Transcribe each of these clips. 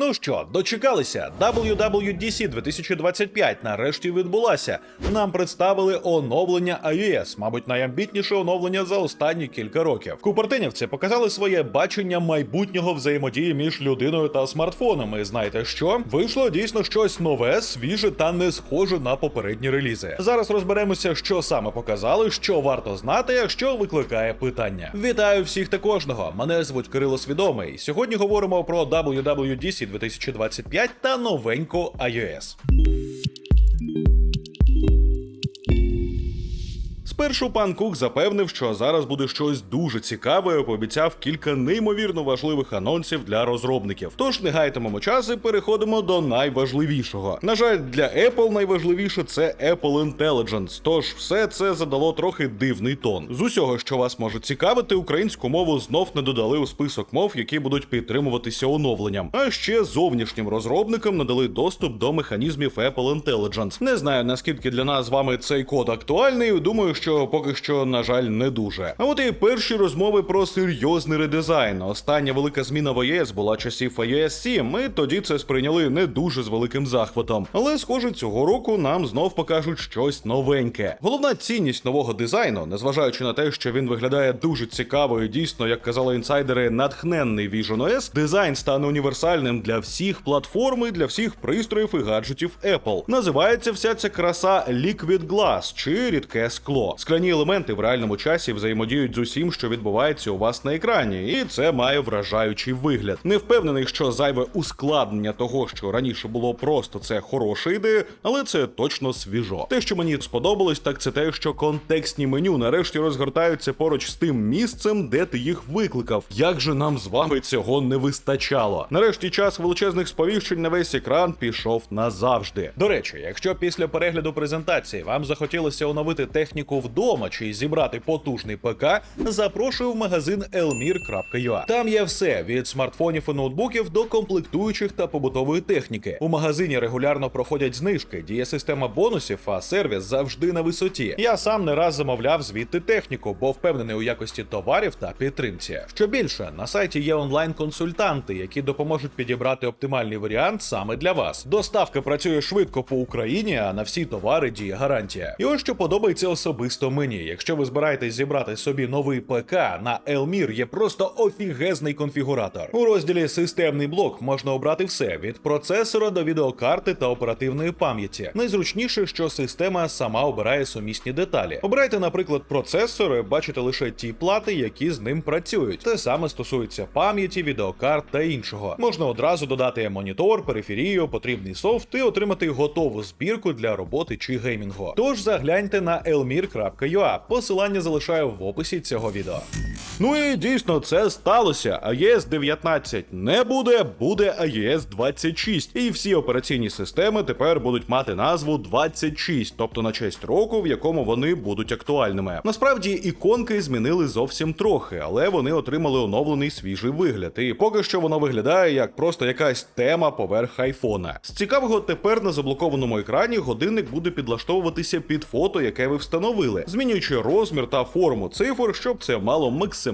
Ну що, дочекалися? WWDC 2025 нарешті відбулася. Нам представили оновлення iOS, мабуть, найамбітніше оновлення за останні кілька років. Купертинівці показали своє бачення майбутнього взаємодії між людиною та смартфоном. І знаєте що? Вийшло дійсно щось нове, свіже та не схоже на попередні релізи. Зараз розберемося, що саме показали, що варто знати, а що викликає питання. Вітаю всіх та кожного. Мене звуть Кирило Свідомий. Сьогодні говоримо про WWDC 2025 та новеньку iOS. Спершу пан Кук запевнив, що зараз буде щось дуже цікаве, і пообіцяв кілька неймовірно важливих анонсів для розробників. Тож не гайтимемо час і переходимо до найважливішого. На жаль, для Apple найважливіше це Apple Intelligence, Тож все це задало трохи дивний тон. З усього, що вас може цікавити, українську мову знов не додали у список мов, які будуть підтримуватися оновленням. А ще зовнішнім розробникам надали доступ до механізмів Apple Intelligence. Не знаю наскільки для нас з вами цей код актуальний. Думаю, що поки що, на жаль, не дуже. А от і перші розмови про серйозний редизайн. Остання велика зміна в iOS була часів iOS 7. Ми тоді це сприйняли не дуже з великим захватом. Але, схоже, цього року нам знов покажуть щось новеньке. Головна цінність нового дизайну, незважаючи на те, що він виглядає дуже цікаво і дійсно, як казали інсайдери, натхненний Vision OS, дизайн стане універсальним для всіх платформ і для всіх пристроїв і гаджетів Apple. Називається вся ця краса Liquid Glass чи рідке скло. Скляні елементи в реальному часі взаємодіють з усім, що відбувається у вас на екрані, і це має вражаючий вигляд. Не впевнений, що зайве ускладнення того, що раніше було просто це хороша ідея, але це точно свіжо. Те, що мені сподобалось, так це те, що контекстні меню нарешті розгортаються поруч з тим місцем, де ти їх викликав. Як же нам з вами цього не вистачало? Нарешті час величезних сповіщень на весь екран пішов назавжди. До речі, якщо після перегляду презентації вам захотілося оновити техніку вдома чи зібрати потужний ПК, запрошую в магазин elmir.ua. Там є все від смартфонів і ноутбуків до комплектуючих та побутової техніки. У магазині регулярно проходять знижки, діє система бонусів, а сервіс завжди на висоті. Я сам не раз замовляв звідти техніку, бо впевнений у якості товарів та підтримці. Що більше, на сайті є онлайн-консультанти, які допоможуть підібрати оптимальний варіант саме для вас. Доставка працює швидко по Україні, а на всі товари діє гарантія. І ось що подобається особисто мені. Якщо ви збираєтесь зібрати собі новий ПК, на Elmir є просто офігезний конфігуратор. У розділі Системний блок можна обрати все від процесора до відеокарти та оперативної пам'яті. Найзручніше, що система сама обирає сумісні деталі. Обирайте, наприклад, процесор, і бачите лише ті плати, які з ним працюють. Те саме стосується пам'яті, відеокарт та іншого. Можна одразу додати монітор, периферію, потрібний софт і отримати готову збірку для роботи чи геймінгу. Тож загляньте на elmir.ua. Посилання залишаю в описі цього відео. Ну і дійсно це сталося. iOS 19 не буде, буде iOS 26. І всі операційні системи тепер будуть мати назву 26, тобто на честь року, в якому вони будуть актуальними. Насправді іконки змінили зовсім трохи, але вони отримали оновлений свіжий вигляд. І поки що воно виглядає як просто якась тема поверх айфона. З цікавого тепер на заблокованому екрані годинник буде підлаштовуватися під фото, яке ви встановили, змінюючи розмір та форму цифр, щоб це мало максимально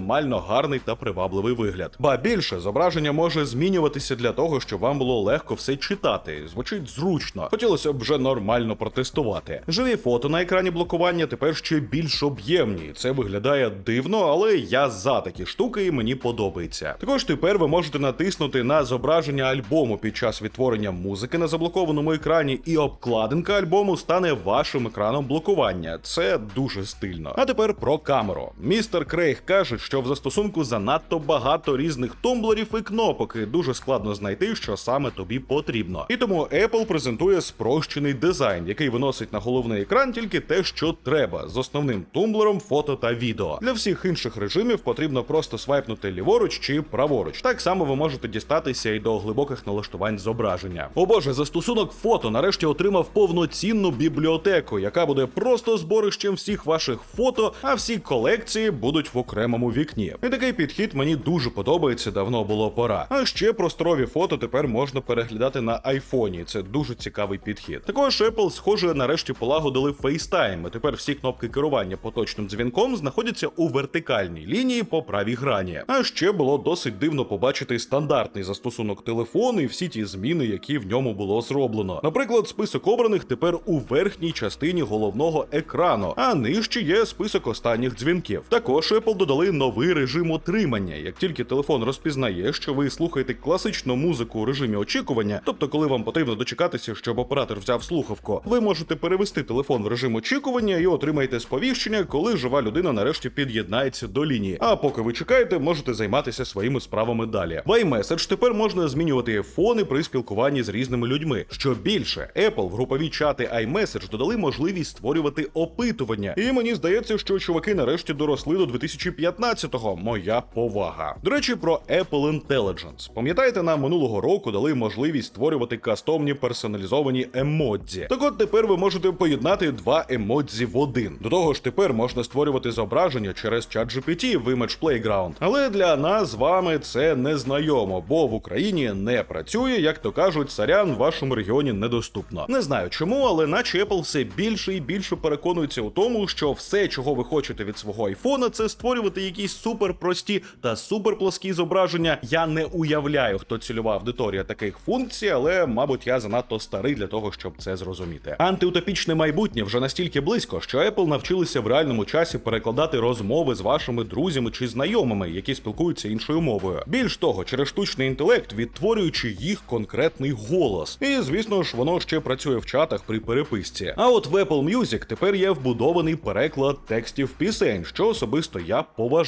гарний та привабливий вигляд. Ба більше зображення може змінюватися для того, щоб вам було легко все читати. Звучить зручно. Хотілося б вже нормально протестувати. Живі фото на екрані блокування тепер ще більш об'ємні. Це виглядає дивно, але я за такі штуки і мені подобається. Також тепер ви можете натиснути на зображення альбому під час відтворення музики на заблокованому екрані, і обкладинка альбому стане вашим екраном блокування. Це дуже стильно. А тепер про камеру. Містер Крейг каже, що в застосунку занадто багато різних тумблерів і кнопок, і дуже складно знайти, що саме тобі потрібно. І тому Apple презентує спрощений дизайн, який виносить на головний екран тільки те, що треба, з основним тумблером фото та відео. Для всіх інших режимів потрібно просто свайпнути ліворуч чи праворуч. Так само ви можете дістатися і до глибоких налаштувань зображення. О боже, застосунок фото нарешті отримав повноцінну бібліотеку, яка буде просто зборищем всіх ваших фото, а всі колекції будуть в окремому вікні. І такий підхід мені дуже подобається, давно було пора. А ще просторові фото тепер можна переглядати на айфоні. Це дуже цікавий підхід. Також Apple, схоже, нарешті полагодили FaceTime. Тепер всі кнопки керування поточним дзвінком знаходяться у вертикальній лінії по правій грані. А ще було досить дивно побачити стандартний застосунок телефону і всі ті зміни, які в ньому було зроблено. Наприклад, список обраних тепер у верхній частині головного екрану, а нижче є список останніх дзвінків. Також Apple додали новий режим отримання. Як тільки телефон розпізнає, що ви слухаєте класичну музику у режимі очікування, тобто, коли вам потрібно дочекатися, щоб оператор взяв слухавку, ви можете перевести телефон в режим очікування і отримаєте сповіщення, коли жива людина нарешті під'єднається до лінії. А поки ви чекаєте, можете займатися своїми справами далі. IMessage тепер можна змінювати фони при спілкуванні з різними людьми. Що більше, Apple в групові чати iMessage додали можливість створювати опитування. І мені здається, що чуваки нарешті доросли до 2015-го. Моя повага. До речі, про Apple Intelligence. Пам'ятаєте, нам минулого року дали можливість створювати кастомні персоналізовані емодзі. Так от тепер ви можете поєднати два емодзі в один. До того ж, тепер можна створювати зображення через ChatGPT в Image Playground. Але для нас з вами це не знайомо, бо в Україні не працює, як то кажуть, сорян в вашому регіоні недоступно. Не знаю чому, але наче Apple все більше і більше переконується у тому, що все, чого ви хочете від свого айфона, це створювати якісь суперпрості та суперплоскі зображення. Я не уявляю, хто цільова аудиторія таких функцій, але мабуть я занадто старий для того, щоб це зрозуміти. Антиутопічне майбутнє вже настільки близько, що Apple навчилися в реальному часі перекладати розмови з вашими друзями чи знайомими, які спілкуються іншою мовою. Більш того, через штучний інтелект, відтворюючи їх конкретний голос. І звісно ж, воно ще працює в чатах при переписці. А от в Apple Music тепер є вбудований переклад текстів пісень, що особисто я поважаю.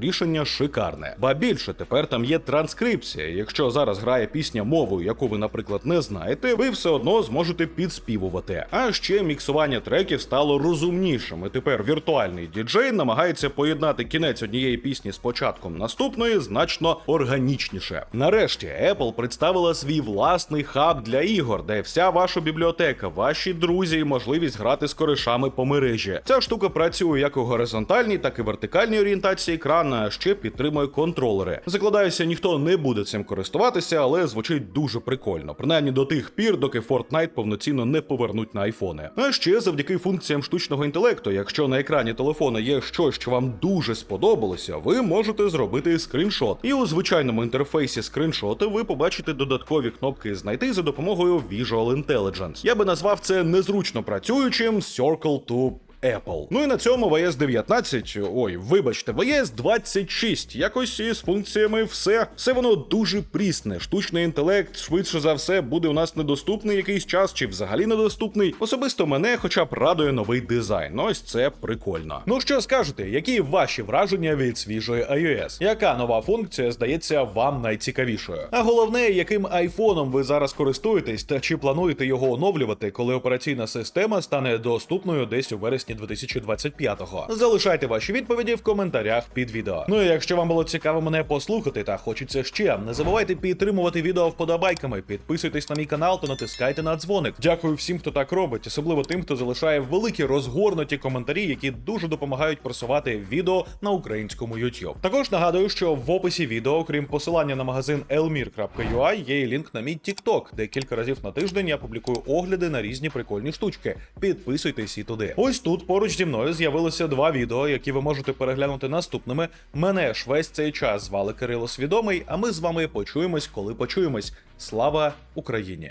Рішення шикарне. Ба більше тепер там є транскрипція. Якщо зараз грає пісня мовою, яку ви, наприклад, не знаєте, ви все одно зможете підспівувати. А ще міксування треків стало розумнішим. І тепер віртуальний діджей намагається поєднати кінець однієї пісні з початком наступної значно органічніше. Нарешті Apple представила свій власний хаб для ігор, де вся ваша бібліотека, ваші друзі і можливість грати з коришами по мережі. Ця штука працює як у горизонтальній, так і вертикальній орієнтації екрана, ще підтримує контролери. Закладаюся, ніхто не буде цим користуватися, але звучить дуже прикольно, принаймні до тих пір, доки Fortnite повноцінно не повернуть на айфони. А ще завдяки функціям штучного інтелекту, якщо на екрані телефона є щось, що вам дуже сподобалося, ви можете зробити скріншот. І у звичайному інтерфейсі скріншоту ви побачите додаткові кнопки знайти за допомогою Visual Intelligence. Я би назвав це незручно працюючим Circle to Apple. Ну і на цьому VS 19, ой, вибачте, VS 26. Якось із функціями все. Все воно дуже прісне. Штучний інтелект, швидше за все, буде у нас недоступний якийсь час чи взагалі недоступний. Особисто мене, хоча б радує новий дизайн. Ось це прикольно. Ну що скажете, які ваші враження від свіжої iOS? Яка нова функція здається вам найцікавішою? А головне, яким айфоном ви зараз користуєтесь та чи плануєте його оновлювати, коли операційна система стане доступною десь у вересні 2025-го? Залишайте ваші відповіді в коментарях під відео. Ну і якщо вам було цікаво мене послухати та хочеться ще, не забувайте підтримувати відео вподобайками, підписуйтесь на мій канал та натискайте на дзвоник. Дякую всім, хто так робить, особливо тим, хто залишає великі розгорнуті коментарі, які дуже допомагають просувати відео на українському YouTube. Також нагадую, що в описі відео, окрім посилання на магазин elmir.ua, є і лінк на мій TikTok, де кілька разів на тиждень я публікую огляди на різні прикольні штучки. Підписуйтесь і туди. Ось тут поруч зі мною з'явилося два відео, які ви можете переглянути наступними. Мене ж весь цей час звали Кирило Свідомий, а ми з вами почуємось, коли почуємось. Слава Україні!